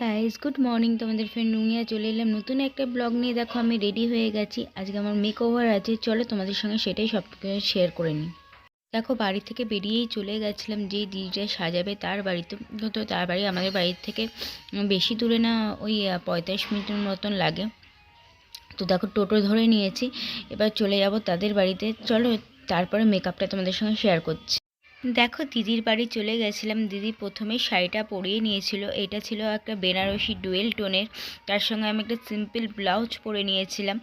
Guys good morning তোমাদের friend Rumiya, চলে এলাম নতুন একটা ব্লগ নিয়ে। দেখো, আমি রেডি হয়ে গেছি। আজকে আমার মেক ওভার আছে। চলো, তোমাদের সঙ্গে সেটাই সব শেয়ার করে নিই। দেখো, বাড়ি থেকে বেরিয়েই চলে গেছিলাম। যে দিদিটা সাজাবে তার বাড়িতে তো তার বাড়ি আমাদের বাড়ির থেকে বেশি দূরে না, ওই পঁয়তাল্লিশ মিনিটের মতন লাগে। তো দেখো, টোটো ধরে নিয়েছি। এবার চলে যাব তাদের বাড়িতে। চলো, তারপরে মেকআপটা তোমাদের সঙ্গে শেয়ার করছি। দেখো, দিদির বাড়ি চলে গেছিলাম। দিদি প্রথমে শাড়িটা পরিয়ে নিয়েছিল। এটা ছিল একটা বেনারসি ডুয়েল টোনের। তার সঙ্গে আমি একটা সিম্পল ব্লাউজ পরে নিয়েছিলাম।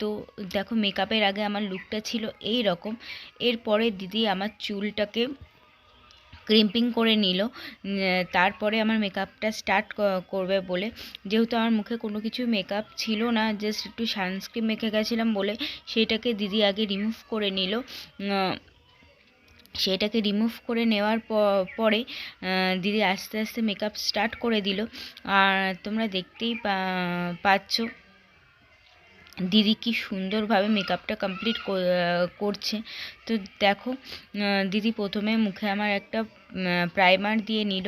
তো দেখো মেকআপের আগে আমার লুকটা ছিল এই রকম এরপরে দিদি আমার চুলটাকে ক্রিম্পিং করে নিল। তারপরে আমার মেকআপটা স্টার্ট করবে বলে। যেহেতু আমার মুখে কোনো কিছু মেকআপ ছিল না জাস্ট একটু সানস্ক্রিন মেখে গেছিলাম বলে, সেটাকে দিদি আগে রিমুভ করে নিল। সেটাকে রিমুভ করে নেওয়ার পরে দিদি আস্তে আস্তে মেকআপ স্টার্ট করে দিল। আর তোমরা দেখতেই পাচ্ছ দিদি কি সুন্দরভাবে মেকআপটা কমপ্লিট করছে। তো দেখো দিদি প্রথমে মুখে আমার একটা প্রাইমার দিয়ে নিল।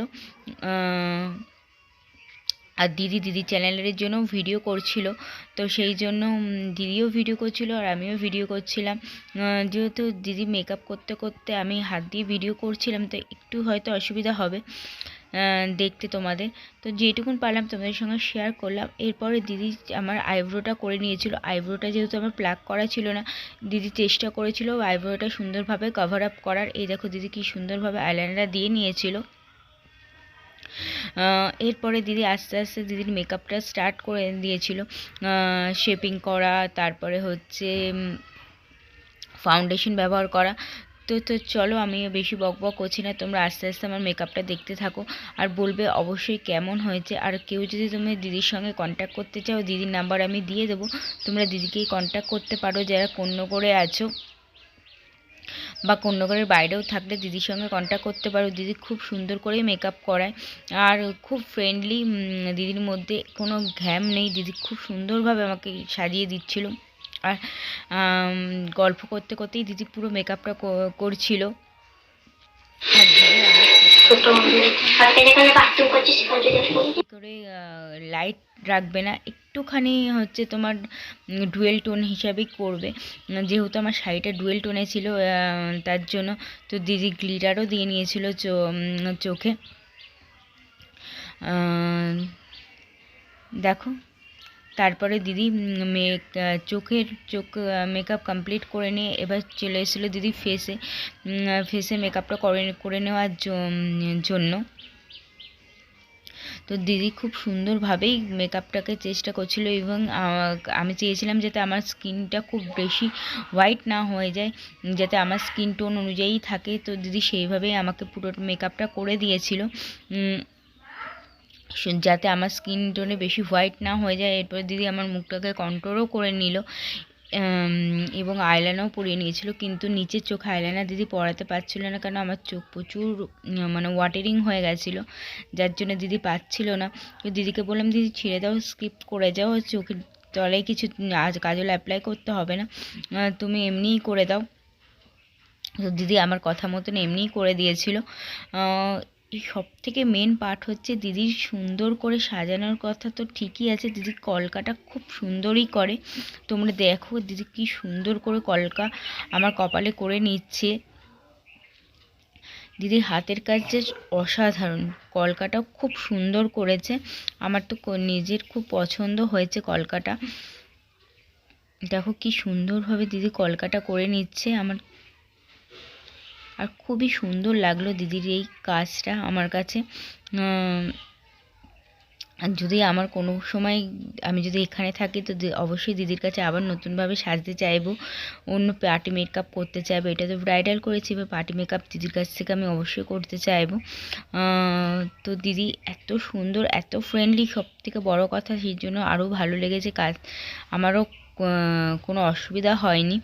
আর দিদি দিদি চ্যানেলের জন্য ভিডিও করছিল। তো সেই জন্য দিদিও ভিডিও করছিল আর আমিও ভিডিও করছিলাম। যেহেতু দিদি মেকআপ করতে করতে আমি হাত দিয়ে ভিডিও করছিলাম, তো একটু হয়তো অসুবিধা হবে দেখতে তোমাদের। তো যেটুকুন পারলাম তোমাদের সঙ্গে শেয়ার করলাম। এরপরে দিদি আমার আইব্রোটা করে নিয়েছিল। আইব্রোটা যেহেতু আমার প্লাক করা ছিল না, দিদি চেষ্টা করেছিল আইব্রোটা সুন্দরভাবে কভার আপ করার। এই দেখো দিদি কি সুন্দরভাবে আইলাইনারটা দিয়ে নিয়েছিল। এরপরে দিদি আস্তে আস্তে দিদির মেকআপটা স্টার্ট করে দিয়েছিল। শেপিং করা, তারপরে হচ্ছে ফাউন্ডেশন ব্যবহার করা। তো তো চলো আমি বেশি বক বক করছি না, তোমরা আস্তে আস্তে আমার মেকআপটা দেখতে থাকো। আর বলবে অবশ্যই কেমন হয়েছে। আর কেউ যদি তুমি দিদির সঙ্গে কন্ট্যাক্ট করতে চাও, দিদির নাম্বার আমি দিয়ে দেবো। তোমরা দিদিকেই কন্ট্যাক্ট করতে পারো, যারা করে আছো। বা কন্যগরের বাইরেও থাকলে দিদির সঙ্গে কন্ট্যাক্ট করতে পারো। দিদি খুব সুন্দর করে মেকআপ করায়। আর খুব ফ্রেন্ডলি দিদির মধ্যে কোনো ঘ্যাম নেই। দিদি খুব সুন্দরভাবে আমাকে সাজিয়ে দিচ্ছিল। আর গল্প করতে করতেই দিদি পুরো মেকআপটা করছিল। আর দিদি করে লাইট রাখবে না, একটুখানি হচ্ছে তোমার ডুয়েল টোন হিসাবেই করবে। যেহেতু আমার শাড়িটা ডুয়েল টোনে ছিল তার জন্য তো দিদি গ্লিটারও দিয়ে নিয়েছিল চোখে। দেখো। তারপরে দিদি মেক চোখের, চোখ মেকআপ কমপ্লিট করে নিয়ে এবার চলে এসেছিল দিদি ফেসে ফেসে মেকআপটা করে করে নেওয়ার জন্য। তো দিদি খুব সুন্দরভাবেই মেকআপটাকে চেষ্টা করছিল এবং আমি চেয়েছিলাম যাতে আমার স্কিনটা খুব বেশি হোয়াইট না হয়ে যায়, যাতে আমার স্কিন টোন অনুযায়ী থাকে। তো দিদি সেইভাবেই আমাকে পুরো মেকআপটা করে দিয়েছিল। যাতে আমার স্কিন টোনে বেশি হোয়াইট না হয়ে যায়। এরপর দিদি আমার মুখটাকে কন্ট্রোলও করে নিল এবং আইলাইনারও পরিয়ে নিয়েছিল। কিন্তু নিচের চোখ আইলাইনার দিদি পরাতে পারছিল না কারণ আমার চোখ প্রচুর মানে ওয়াটারিং হয়ে গেছিল, যার জন্য দিদি পাচ্ছিল না। তো দিদিকে বললাম, দিদি, ছেড়ে দাও স্কিপ করে যাও, চোখের তলায় কিছু আজ কাজল অ্যাপ্লাই করতে হবে না। তুমি এমনিই করে দাও। তো দিদি আমার কথা মতন এমনিই করে দিয়েছিল। সব থেকে মেন পার্ট হচ্ছে দিদির সুন্দর করে সাজানোর কথা তো ঠিকই আছে। দিদি কলকাটা খুব সুন্দরই করে। তোমরা দেখো দিদি কি সুন্দর করে কলকা আমার কপালে করে নিচ্ছে। দিদির হাতের কাজ যে অসাধারণ। কলকাটাও খুব সুন্দর করেছে। আমার তো নিজের খুব পছন্দ হয়েছে কলকাটা। দেখো কি সুন্দরভাবে দিদি কলকাটা করে নিচ্ছে। আমার আর খুবই সুন্দর লাগল দিদির এই কাজটা আমার কাছে। যদি আমার কোনো সময় আমি যদি এখানে থাকি তো অবশ্যই দিদির কাছে আবার নতুনভাবে সাজতে চাইব। অন্য পার্টি মেকআপ করতে চাইব। এটা তো ব্রাইডাল করেছি, এবার পার্টি মেকআপ দিদির কাছ থেকে আমি অবশ্যই করতে চাইব। তো দিদি এত সুন্দর, এত ফ্রেন্ডলি সব থেকে বড়ো কথা সেই জন্য আরও ভালো লেগেছে কাজ। আমারও কোনো অসুবিধা হয়নি।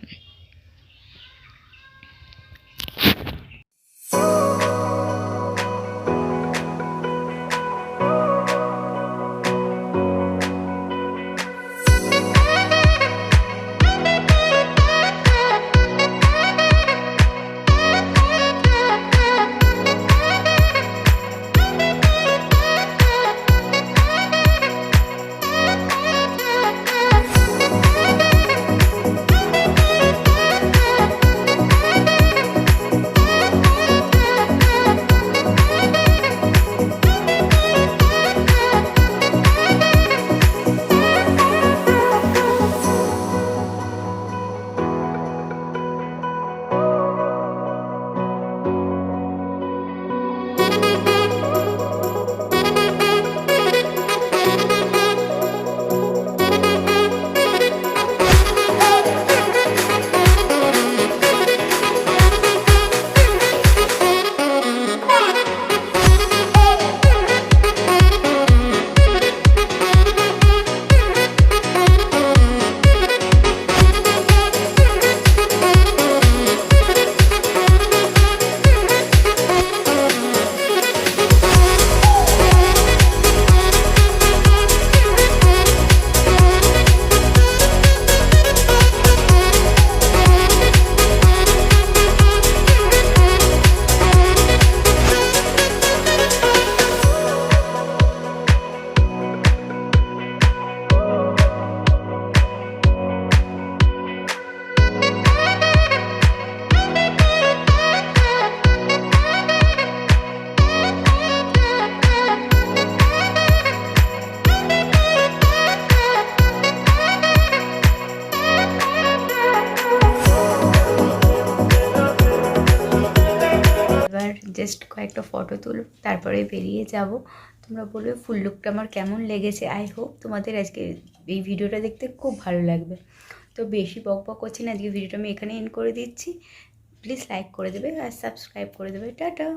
জাস্ট কয়েকটা ফটো তুলব তারপরে বেরিয়ে যাব। তোমরা বলবে, ফুল লুকটা আমার কেমন লেগেছে? আই হোপ তোমাদের আজকে এই ভিডিওটা দেখতে খুব ভালো লাগবে। তো বেশি বক বক করছি না, আজকে ভিডিওটা আমি এখানে এন্ড করে দিচ্ছি। প্লিজ লাইক করে দেবে আর সাবস্ক্রাইব করে দেবে। টাটা!